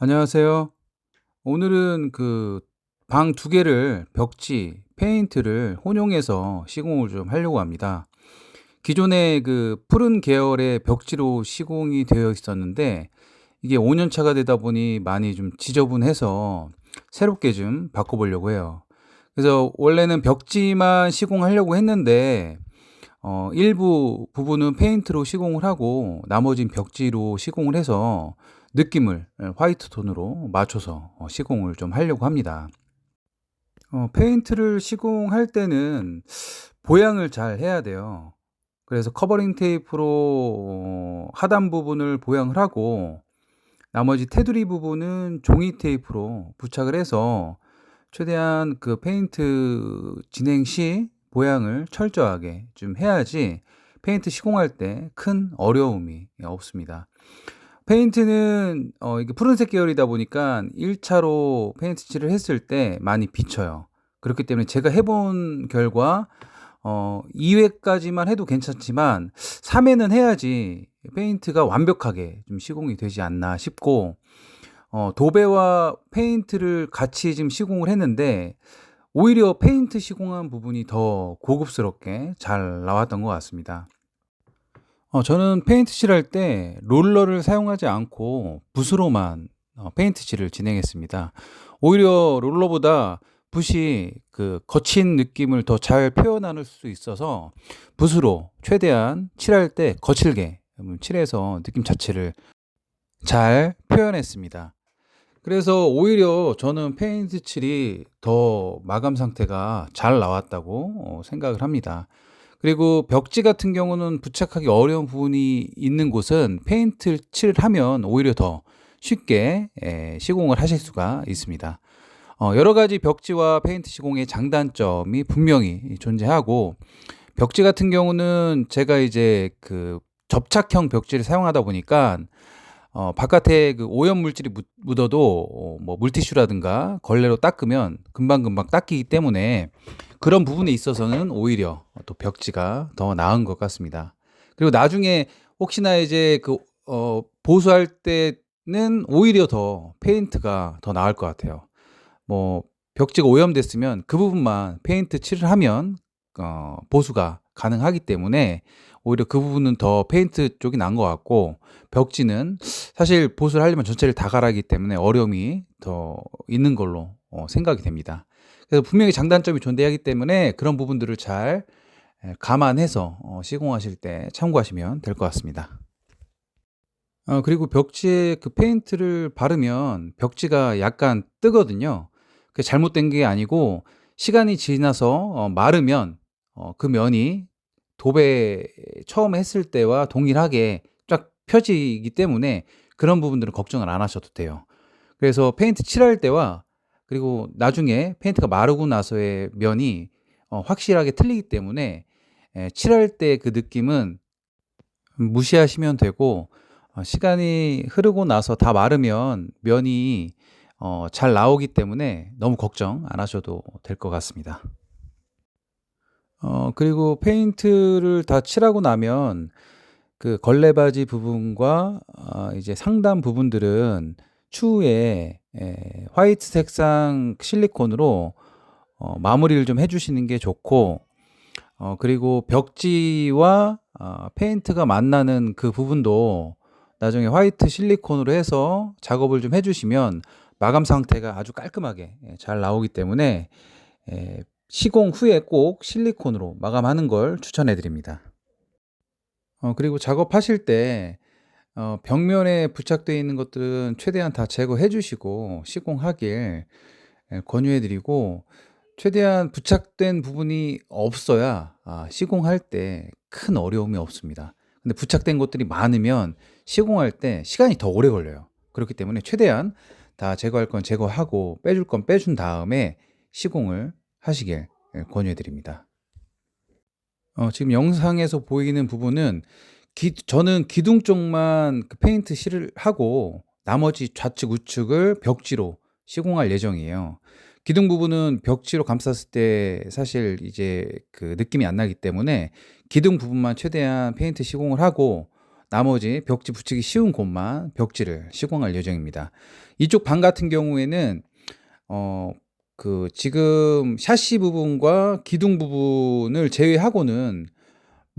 안녕하세요. 오늘은 그방두 개를 벽지, 페인트를 혼용해서 시공을 좀 하려고 합니다. 기존에 그 푸른 계열의 벽지로 시공이 되어 있었는데 이게 5년 차가 되다 보니 많이 좀 지저분해서 새롭게 좀 바꿔 보려고 해요. 그래서 원래는 벽지만 시공하려고 했는데 어, 일부 부분은 페인트로 시공을 하고 나머진 벽지로 시공을 해서 느낌을 예, 화이트 톤으로 맞춰서 어, 시공을 좀 하려고 합니다. 어, 페인트를 시공할 때는 보양을 잘 해야 돼요. 그래서 커버링 테이프로 어, 하단 부분을 보양을 하고 나머지 테두리 부분은 종이 테이프로 부착을 해서 최대한 그 페인트 진행 시 보양을 철저하게 좀 해야지 페인트 시공할 때 큰 어려움이 없습니다. 페인트는 어 이게 푸른색 계열이다 보니까 1차로 페인트 칠을 했을 때 많이 비쳐요. 그렇기 때문에 제가 해본 결과 어 2 회까지만 해도 괜찮지만 3 회는 해야지 페인트가 완벽하게 좀 시공이 되지 않나 싶고 어 도배와 페인트를 같이 지금 시공을 했는데 오히려 페인트 시공한 부분이 더 고급스럽게 잘 나왔던 것 같습니다. 어 저는 페인트 칠 할 때 롤러를 사용하지 않고 붓으로만 어 페인트 칠을 진행했습니다. 오히려 롤러보다 붓이 그 거친 느낌을 더 잘 표현할 수 있어서 붓으로 최대한 칠할 때 거칠게 음 칠해서 느낌 자체를 잘 표현했습니다. 그래서 오히려 저는 페인트 칠이 더 마감 상태가 잘 나왔다고 어 생각을 합니다. 그리고 벽지 같은 경우는 부착하기 어려운 부분이 있는 곳은 페인트 칠을 하면 오히려 더 쉽게 예 시공을 하실 수가 있습니다. 어 여러 가지 벽지와 페인트 시공의 장단점이 분명히 존재하고 벽지 같은 경우는 제가 이제 그 접착형 벽지를 사용하다 보니까 어 바깥에 그 오염 물질이 묻 묻어도 어 뭐 물티슈라든가 걸레로 닦으면 금방금방 닦이기 때문에 그런 부분에 있어서는 오히려 또 벽지가 더 나은 것 같습니다. 그리고 나중에 혹시나 이제 그 어 보수할 때는 오히려 더 페인트가 더 나을 것 같아요. 뭐 벽지가 오염됐으면 그 부분만 페인트 칠을 하면 어 보수가 가능하기 때문에 오히려 그 부분은 더 페인트 쪽이 나은 것 같고 벽지는 사실 보수를 하려면 전체를 다 갈아야하기 때문에 어려움이 더 있는 걸로 어 생각이 됩니다. 그래서 분명히 장단점이 존재하기 때문에 그런 부분들을 잘예 감안해서 어 시공하실 때 참고하시면 될 것 같습니다. 어 그리고 벽지에 그 페인트를 바르면 벽지가 약간 뜨거든요. 그게 잘못된 게 아니고 시간이 지나서 어 마르면 어 그 면이 도배 처음에 했을 때와 동일하게 쫙 펴지기 때문에 그런 부분들은 걱정을 안 하셔도 돼요. 그래서 페인트 칠할 때와 그리고 나중에 페인트가 마르고 나서의 면이 어 확실하게 틀리기 때문에 예 칠할 때 그 느낌은 무시하시면 되고 어 시간이 흐르고 나서 다 마르면 면이 어 잘 나오기 때문에 너무 걱정 안 하셔도 될 것 같습니다. 어 그리고 페인트를 다 칠하고 나면 그 걸레바지 부분과 아 이제 상단 부분들은 추후에 예 화이트 색상 실리콘으로 어 마무리를 좀 해 주시는 게 좋고 어 그리고 벽지와 아 페인트가 만나는 그 부분도 나중에 화이트 실리콘으로 해서 작업을 좀 해 주시면 마감 상태가 아주 깔끔하게 예잘 나오기 때문에 예 시공 후에 꼭 실리콘으로 마감하는 걸 추천해 드립니다. 어 그리고 작업하실 때 어 벽면에 부착되어 있는 것들은 최대한 다 제거해 주시고 시공하길 예 권유해 드리고 최대한 부착된 부분이 없어야 아 시공할 때 큰 어려움이 없습니다. 근데 부착된 것들이 많으면 시공할 때 시간이 더 오래 걸려요. 그렇기 때문에 최대한 다 제거할 건 제거하고 빼줄 건 빼준 다음에 시공을 하시길 예 권유해 드립니다. 어 지금 영상에서 보이는 부분은 기 저는 기둥 쪽만 그 페인트 칠을 하고 나머지 좌측 우측을 벽지로 시공할 예정이에요. 기둥 부분은 벽지로 감쌌을 때 사실 이제 그 느낌이 안 나기 때문에 기둥 부분만 최대한 페인트 시공을 하고 나머지 벽지 붙이기 쉬운 곳만 벽지를 시공할 예정입니다. 이쪽 방 같은 경우에는 어 그 지금 샤시 부분과 기둥 부분을 제외하고는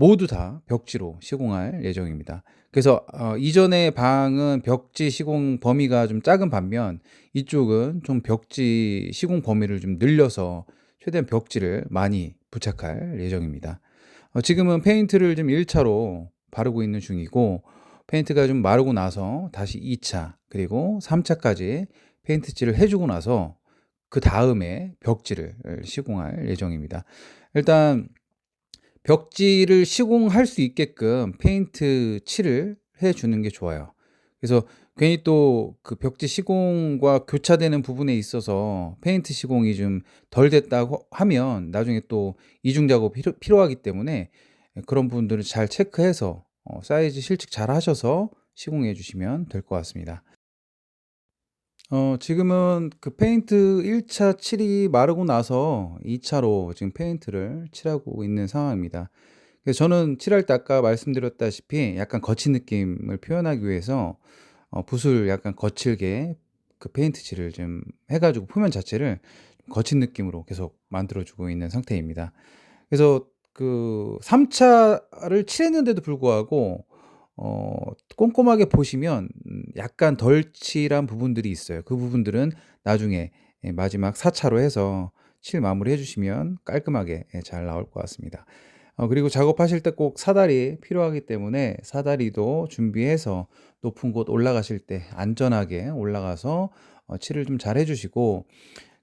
모두 다 벽지로 시공할 예정입니다. 그래서 어 이전의 방은 벽지 시공 범위가 좀 작은 반면 이쪽은 좀 벽지 시공 범위를 좀 늘려서 최대한 벽지를 많이 부착할 예정입니다. 어 지금은 페인트를 좀 1 차로 바르고 있는 중이고 페인트가 좀 마르고 나서 다시 2차 그리고 3 차까지 페인트 칠을 해 주고 나서 그 다음에 벽지를 시공할 예정입니다. 일단 벽지를 시공할 수 있게끔 페인트 칠을 해 주는 게 좋아요. 그래서 괜히 또 그 벽지 시공과 교차되는 부분에 있어서 페인트 시공이 좀 덜 됐다고 하면 나중에 또 이중 작업이 필요 필요하기 때문에 예 그런 부분들을 잘 체크해서 어 사이즈 실측 잘 하셔서 시공해 주시면 될 것 같습니다. 어 지금은 그 페인트 1 차 칠이 마르고 나서 2 차로 지금 페인트를 칠하고 있는 상황입니다. 그래서 저는 칠할 때 아까 말씀드렸다시피 약간 거친 느낌을 표현하기 위해서 어 붓을 약간 거칠게 그 페인트 칠을 좀 해 가지고 표면 자체를 거친 느낌으로 계속 만들어 주고 있는 상태입니다. 그래서 그 3 차를 칠했는데도 불구하고 어 꼼꼼하게 보시면 음 약간 덜 칠한 부분들이 있어요. 그 부분들은 나중에 예 마지막 4 차로 해서 칠 마무리 해 주시면 깔끔하게 예잘 나올 것 같습니다. 어 그리고 작업하실 때 꼭 사다리 필요하기 때문에 사다리도 준비해서 높은 곳 올라가실 때 안전하게 올라가서 어 칠을 좀 잘 해 주시고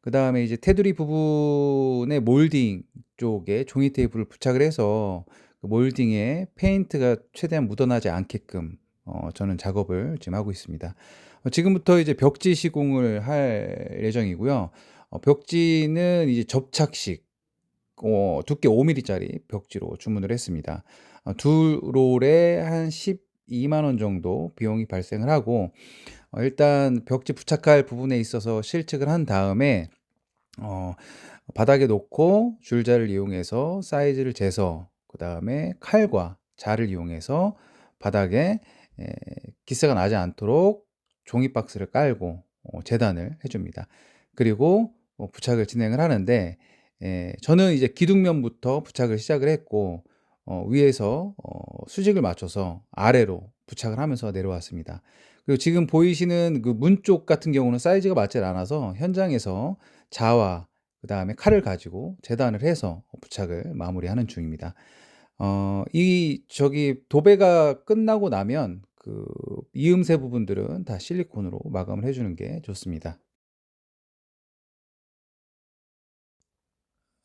그 다음에 이제 테두리 부분의 몰딩 쪽에 종이 테이프를 부착을 해서 그 몰딩에 페인트가 최대한 묻어나지 않게끔 어 저는 작업을 지금 하고 있습니다. 어 지금부터 이제 벽지 시공을 할 예정이고요. 어 벽지는 이제 접착식 어 두께 5 밀리짜리 벽지로 주문을 했습니다. 어 두 롤에 한 120,000원 정도 비용이 발생을 하고 어 일단 벽지 부착할 부분에 있어서 실측을 한 다음에 어 바닥에 놓고 줄자를 이용해서 사이즈를 재서 그 다음에 칼과 자를 이용해서 바닥에 에 기스가 나지 않도록 종이 박스를 깔고 어 재단을 해 줍니다. 그리고 어 부착을 진행을 하는데 예 저는 이제 기둥면부터 부착을 시작을 했고 어 위에서 어 수직을 맞춰서 아래로 부착을 하면서 내려왔습니다. 그리고 지금 보이시는 그 문 쪽 같은 경우는 사이즈가 맞질 않아서 현장에서 자와 그 다음에 칼을 가지고 재단을 해서 부착을 마무리하는 중입니다. 어 이 저기 도배가 끝나고 나면 그 이음새 부분들은 다 실리콘으로 마감을 해 주는 게 좋습니다.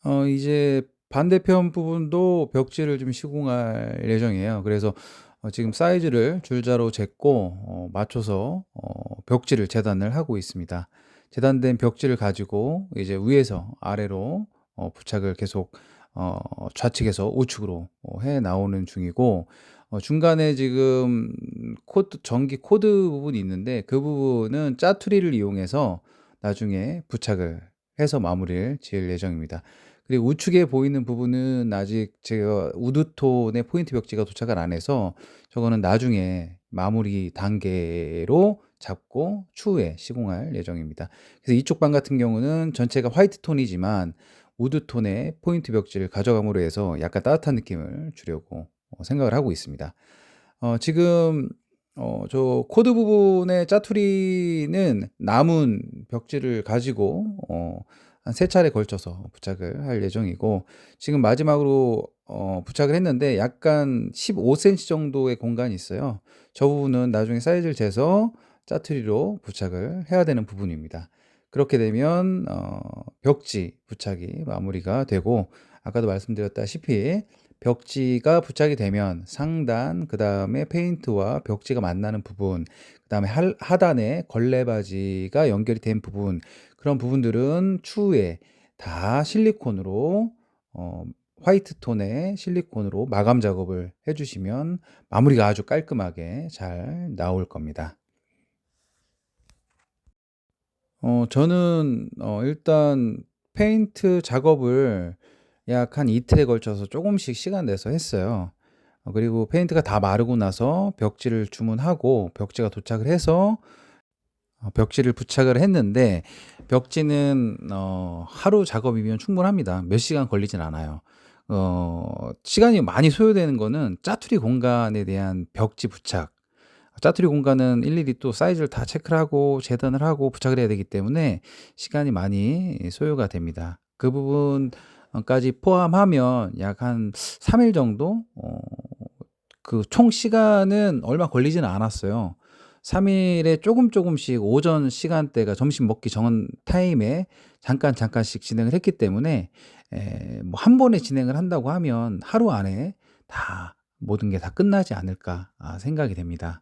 어 이제 반대편 부분도 벽지를 좀 시공할 예정이에요. 그래서 어 지금 사이즈를 줄자로 쟀고 어 맞춰서 어 벽지를 재단을 하고 있습니다. 재단된 벽지를 가지고 이제 위에서 아래로 어 부착을 계속 어 좌측에서 우측으로 어해 나오는 중이고 어 중간에 지금 코드 전기 코드 부분이 있는데 그 부분은 짜투리를 이용해서 나중에 부착을 해서 마무리를 지을 예정입니다. 그리고 우측에 보이는 부분은 아직 제가 우드톤의 포인트 벽지가 도착을 안 해서 저거는 나중에 마무리 단계로 잡고 추후에 시공할 예정입니다. 그래서 이쪽 방 같은 경우는 전체가 화이트 톤이지만 우드톤의 포인트 벽지를 가져감으로 해서 약간 따뜻한 느낌을 주려고 어 생각을 하고 있습니다. 어 지금 어 저 코드 부분의 짜투리는 남은 벽지를 가지고 어한3 차례 걸쳐서 부착을 할 예정이고 지금 마지막으로 어 부착을 했는데 약간 15 센티 정도의 공간이 있어요. 저 부분은 나중에 사이즈를 재서 짜투리로 부착을 해야 되는 부분입니다. 그렇게 되면 어 벽지 부착이 마무리가 되고 아까도 말씀드렸다시피 벽지가 부착이 되면 상단 그 다음에 페인트와 벽지가 만나는 부분 그 다음에 할 하단에 걸레바지가 연결이 된 부분 그런 부분들은 추후에 다 실리콘으로 어 화이트 톤의 실리콘으로 마감 작업을 해 주시면 마무리가 아주 깔끔하게 잘 나올 겁니다. 어 저는 어 일단 페인트 작업을 약 한 이틀에 걸쳐서 쪼금씩 시간 내서 했어요. 어 그리고 페인트가 다 마르고 나서 벽지를 주문하고 벽지가 도착을 해서 어 벽지를 부착을 했는데 벽지는 어 하루 작업이면 충분합니다. 몇 시간 걸리진 않아요. 어 시간이 많이 소요되는 거는 짜투리 공간에 대한 벽지 부착. 짜투리 공간은 일일이 또 사이즈를 다 체크를 하고 재단을 하고 부착을 해야 되기 때문에 시간이 많이 소요가 됩니다. 그 부분 어 까지 포함하면 약 한 3일 정도 어 그 총 시간은 얼마 걸리지는 않았어요. 3 일에 쪼금 쪼금씩 오전 시간대가 점심 먹기 전 타임에 잠깐 잠깐씩 진행을 했기 때문에 에뭐한 번에 진행을 한다고 하면 '하루 안에 다 모든 게 다 끝나지 않을까.' 아 생각이 됩니다.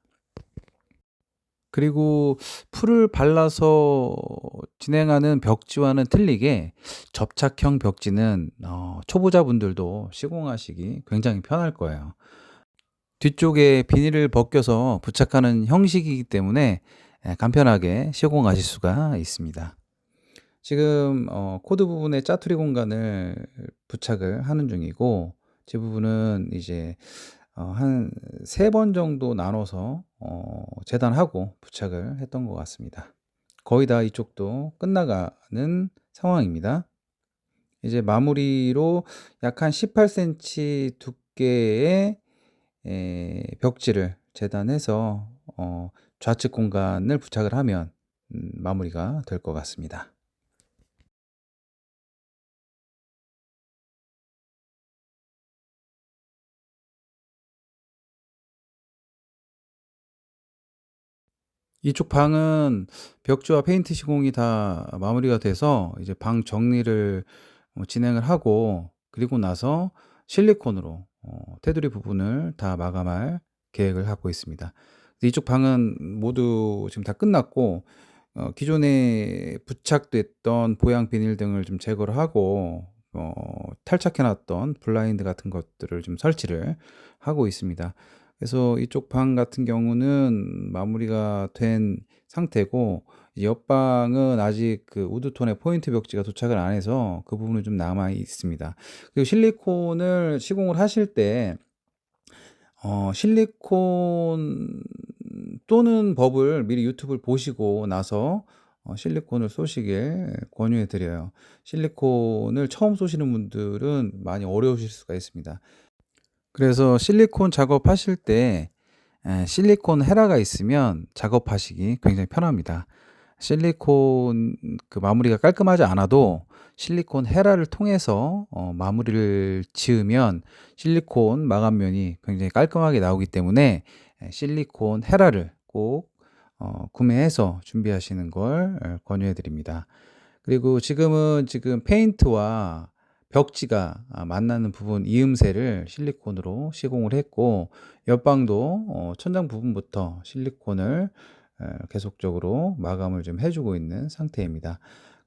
그리고 풀을 발라서 진행하는 벽지와는 틀리게 접착형 벽지는 어 초보자분들도 시공하시기 굉장히 편할 거예요. 뒤쪽에 비닐을 벗겨서 부착하는 형식이기 때문에 예 간편하게 시공하실 수가 있습니다. 지금 어 코드 부분에 짜투리 공간을 부착을 하는 중이고 제 부분은 이제 어한 3번 정도 나눠서 어 재단하고 부착을 했던 것 같습니다. 거의 다 이쪽도 끝나가는 상황입니다. 이제 마무리로 약 한 18 센치 두께의 에 벽지를 재단해서 어 좌측 공간을 부착을 하면 음 마무리가 될 것 같습니다. 이쪽 방은 벽지와 페인트 시공이 다 마무리가 돼서 이제 방 정리를 어 진행을 하고 그리고 나서 실리콘으로 어 테두리 부분을 다 마감할 계획을 갖고 있습니다. 이쪽 방은 모두 지금 다 끝났고 어 기존에 부착됐던 보양 비닐 등을 좀 제거를 하고 어 탈착해 놨던 블라인드 같은 것들을 좀 설치를 하고 있습니다. 그래서 이쪽 방 같은 경우는 마무리가 된 상태고 옆방은 아직 그 우드톤의 포인트 벽지가 도착을 안 해서 그 부분은 좀 남아 있습니다. 그리고 실리콘을 시공을 하실 때 어 실리콘 또는 법을 미리 유튜브를 보시고 나서 어 실리콘을 쏘시길 권유해 드려요. 실리콘을 처음 쏘시는 분들은 많이 어려우실 수가 있습니다. 그래서 실리콘 작업하실 때 에, 실리콘 헤라가 있으면 작업하시기 굉장히 편합니다. 실리콘 그 마무리가 깔끔하지 않아도 실리콘 헤라를 통해서 어 마무리를 지으면 실리콘 마감면이 굉장히 깔끔하게 나오기 때문에 에, 실리콘 헤라를 꼭 어 구매해서 준비하시는 걸 어, 권유해 드립니다. 그리고 지금은 지금 페인트와 벽지가 아 만나는 부분 이음새를 실리콘으로 시공을 했고 옆방도 어 천장 부분부터 실리콘을 어 계속적으로 마감을 좀 해 주고 있는 상태입니다.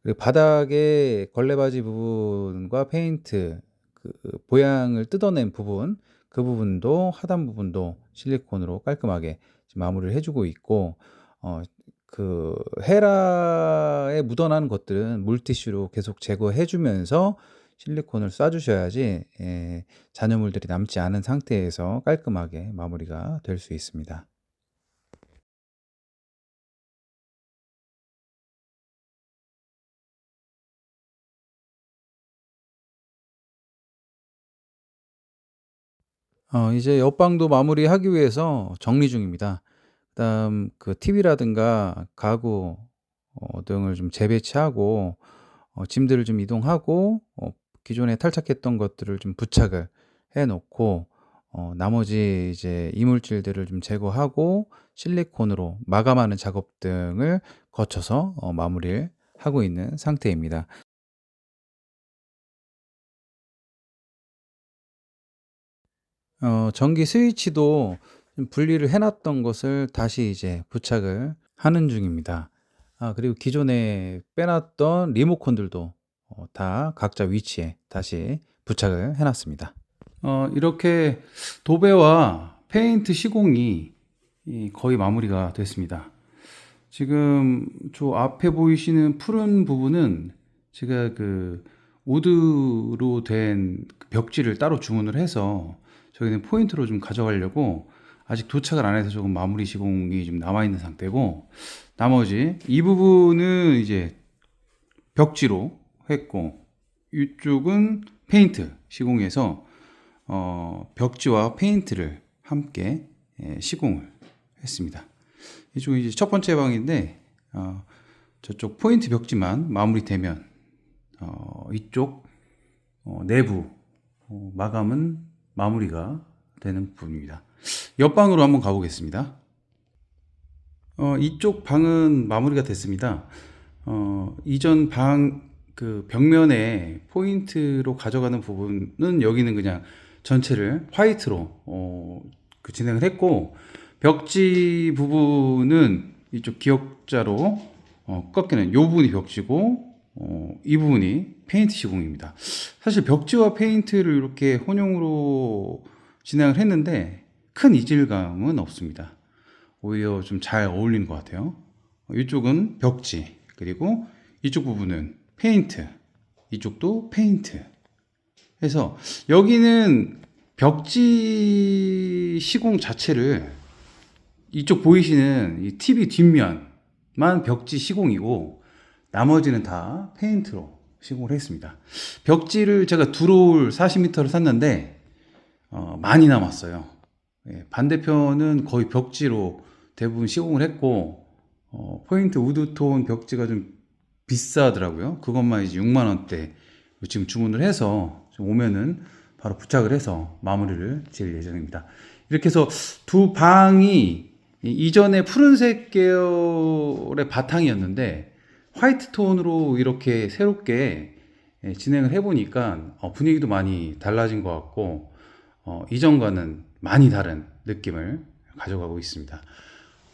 그리고 바닥에 걸레바지 부분과 페인트 그 보양을 뜯어낸 부분 그 부분도 하단 부분도 실리콘으로 깔끔하게 마무리를 해 주고 있고 어 그 헤라에 묻어나는 것들은 물티슈로 계속 제거해 주면서 실리콘을 쏴 주셔야지 예 잔여물들이 남지 않은 상태에서 깔끔하게 마무리가 될 수 있습니다. 어 이제 옆방도 마무리하기 위해서 정리 중입니다. 그다음 그 TV라든가 가구 어 등을 좀 재배치하고 어 짐들을 좀 이동하고 어 기존에 탈착했던 것들을 좀 부착을 해 놓고 어 나머지 이제 이물질들을 좀 제거하고 실리콘으로 마감하는 작업 등을 거쳐서 어 마무리를 하고 있는 상태입니다. 어 전기 스위치도 좀 분리를 해 놨던 것을 다시 이제 부착을 하는 중입니다. 아 그리고 기존에 빼 놨던 리모컨들도 어 다 각자 위치에 다시 부착을 해 놨습니다. 어 이렇게 도배와 페인트 시공이 이 거의 마무리가 됐습니다. 지금 저 앞에 보이시는 푸른 부분은 제가 그 우드로 된그 벽지를 따로 주문을 해서 저희는 포인트로 좀 가져가려고 아직 도착을 안 해서 조금 마무리 시공이 좀 남아 있는 상태고 나머지 이 부분은 이제 벽지로 했고 이쪽은 페인트 시공해서 어, 벽지와 페인트를 함께 예, 시공을 했습니다. 이쪽은 이제 첫 번째 방인데 어, 저쪽 포인트 벽지만 마무리되면 어, 이쪽 어, 내부 어, 마감은 마무리가 되는 부분입니다. 옆방으로 한번 가보겠습니다. 어, 이쪽 방은 마무리가 됐습니다. 어, 이전 방 그 벽면에 포인트로 가져가는 부분은 여기는 그냥 전체를 화이트로 어, 그 진행을 했고 벽지 부분은 이쪽 기역자로 어, 꺾이는 이 부분이 벽지고 어, 이 부분이 페인트 시공입니다. 사실 벽지와 페인트를 이렇게 혼용으로 진행을 했는데 큰 이질감은 없습니다. 오히려 좀 잘 어울리는 것 같아요. 이쪽은 벽지 그리고 이쪽 부분은 페인트 이쪽도 페인트 해서 여기는 벽지 시공 자체를 이쪽 보이시는 이 TV 뒷면만 벽지 시공이고 나머지는 다 페인트로 시공을 했습니다. 벽지를 제가 두롤 40m를 샀는데 어, 많이 남았어요. 예, 반대편은 거의 벽지로 대부분 시공을 했고 어, 포인트 우드톤 벽지가 좀 비싸더라고요. 그것만 이제 6만 원대 지금 주문을 해서 좀 오면은 바로 부착을 해서 마무리를 지을 예정입니다. 이렇게 해서 두 방이 이전에 푸른색 계열의 바탕이었는데 화이트 톤으로 이렇게 새롭게 예, 진행을 해보니까 어, 분위기도 많이 달라진 것 같고 어, 이전과는 많이 다른 느낌을 가져가고 있습니다.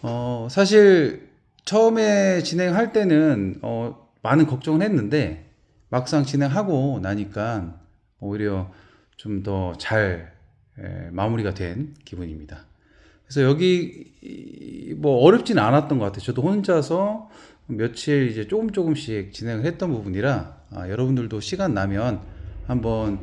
어, 사실 처음에 진행할 때는 어, 많은 걱정을 했는데 막상 진행하고 나니까 오히려 좀 더 잘 마무리가 된 기분입니다. 그래서 여기 이, 뭐 어렵지는 않았던 것 같아요. 저도 혼자서 며칠 이제 조금 조금씩 진행을 했던 부분이라 아, 여러분들도 시간 나면 한번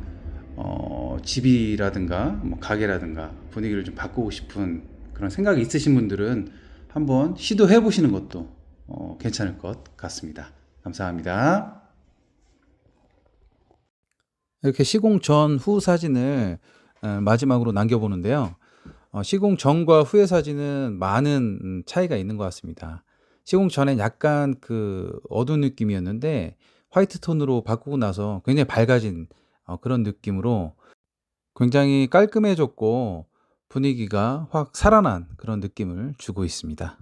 어, 집이라든가 뭐 가게라든가 분위기를 좀 바꾸고 싶은 그런 생각이 있으신 분들은 한번 시도해 보시는 것도 어, 괜찮을 것 같습니다. 감사합니다. 이렇게 시공 전 후 사진을 어, 마지막으로 남겨보는데요. 어, 시공 전과 후의 사진은 많은 음, 차이가 있는 것 같습니다. 시공 전엔 약간 그 어두운 느낌이었는데 화이트 톤으로 바꾸고 나서 굉장히 밝아진 어, 그런 느낌으로 굉장히 깔끔해졌고 분위기가 확 살아난 그런 느낌을 주고 있습니다.